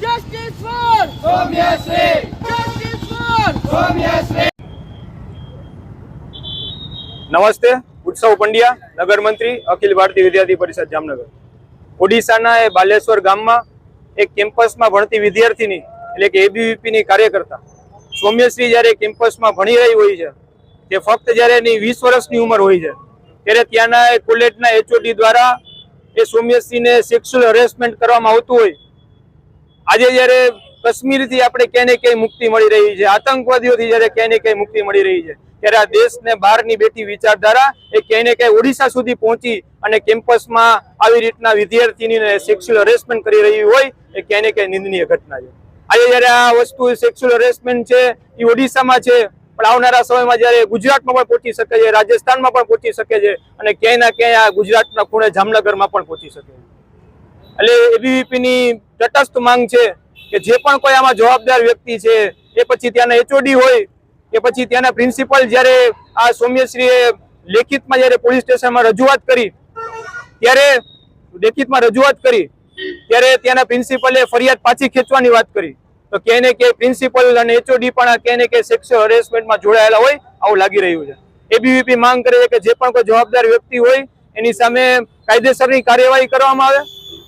Justice for Justice for નમસ્તે, ઉત્સવ પંડ્યા નગર મંત્રી અખિલ ભારતીય વિદ્યાર્થી પરિષદ, જામનગર. ઓડિશાના એ બાલેશ્વર ગામમાં એક કેમ્પસમાં ભણતી વિદ્યાર્થીની, એટલે કે એબીવીપી ની કાર્યકર્તા, સૌમ્યશ્રી જ્યારે કેમ્પસમાં ભણી રહી હોય છે, તે ફક્ત જ્યારે એની વીસ વર્ષની ઉંમર હોય છે, ત્યારે ત્યાંના એ કોલેજના એચઓડી દ્વારા એ સૌમ્યશ્રીને સેક્સ્યુઅલ હરેસમેન્ટ કરવામાં આવતું હોય. આજે જ્યારે કશ્મીરથી આપણે ક્યાંય ક્યાંય મુક્તિ મળી રહી છે, આતંકવાદીઓથી જ્યારે ક્યાંય ક્યાંય મુક્તિ મળી રહી છે ત્યારે આ દેશને બહારની બેઠી વિચારધારા એ ક્યાંય ને ક્યાંય ઓડિશા સુધી પહોંચી અને કેમ્પસમાં આવી રીતના વિદ્યાર્થીનીને સેક્સ્યુઅલ હરેસમેન્ટ કરી રહી હોય એ ક્યાંય ને ક્યાંય નિંદનીય ઘટના છે. આજે જ્યારે આ વસ્તુ સેક્સ્યુઅલ હરેસમેન્ટ છે, એ ઓડિશામાં છે, પણ આવનારા સમયમાં જ્યારે ગુજરાતમાં પણ પહોંચી શકે છે, રાજસ્થાનમાં પણ પહોંચી શકે છે અને ક્યાંય ના ક્યાંય આ ગુજરાતના ખૂણે જામનગરમાં પણ પહોંચી શકે છે. એટલે એબીવીપીની તટસ્થ માંગ છે કે જે પણ કોઈ આમાં જવાબદાર વ્યક્તિ છે, એ પછી ત્યાંના એચઓડી હોય કે પછી ત્યાંના પ્રિન્સિપલ જ્યારે આ સૌમ્યશ્રીએ લેખિતમાં જ્યારે પોલીસ સ્ટેશનમાં રજૂઆત કરી, ત્યારે લેખિતમાં રજૂઆત કરી, ત્યારે ત્યાંના પ્રિન્સિપલે ફરિયાદ પાછી ખેંચવાની વાત કરી. તો ક્યાંય ને ક્યાંય પ્રિન્સિપલ અને એચઓડી પણ ક્યાંય ને ક્યાંય સેક્સ્યુઅલ હરેસમેન્ટમાં જોડાયેલા હોય, આવું લાગી રહ્યું છે. એબીવીપી માંગ કરે છે કે જે પણ કોઈ જવાબદાર વ્યક્તિ હોય, એની સામે કાયદેસરની કાર્યવાહી કરવામાં આવે.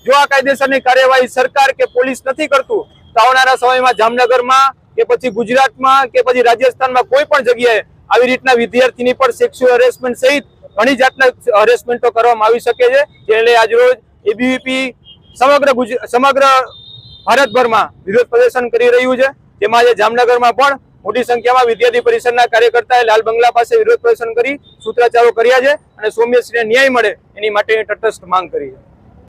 જો આ કાયદેસરની કાર્યવાહી સરકાર કે પોલીસ નથી કરતું, તો આવનારા સમયમાં જામનગરમાં કે પછી ગુજરાતમાં કે પછી રાજસ્થાનમાં કોઈ પણ જગ્યાએ આવી રીતના વિદ્યાર્થીની પર સેક્સ્યુઅલ હરેસમેન્ટ સહિત ઘણી જાતના હરેસમેન્ટો કરવામાં આવી શકે છે, જેને આજરોજ એબીવીપી સમગ્ર સમગ્ર ભારતભરમાં વિરોધ પ્રદર્શન કરી રહ્યું છે. જેમાં આજે જામનગરમાં પણ મોટી સંખ્યામાં વિદ્યાર્થી પરિષદના કાર્યકર્તાએ લાલ બંગલા પાસે વિરોધ પ્રદર્શન કરી સૂત્રાચારો કર્યા છે અને સૌમ્યશ્રીને ન્યાય મળે એની માટેની તટસ્થ માંગ કરી છે.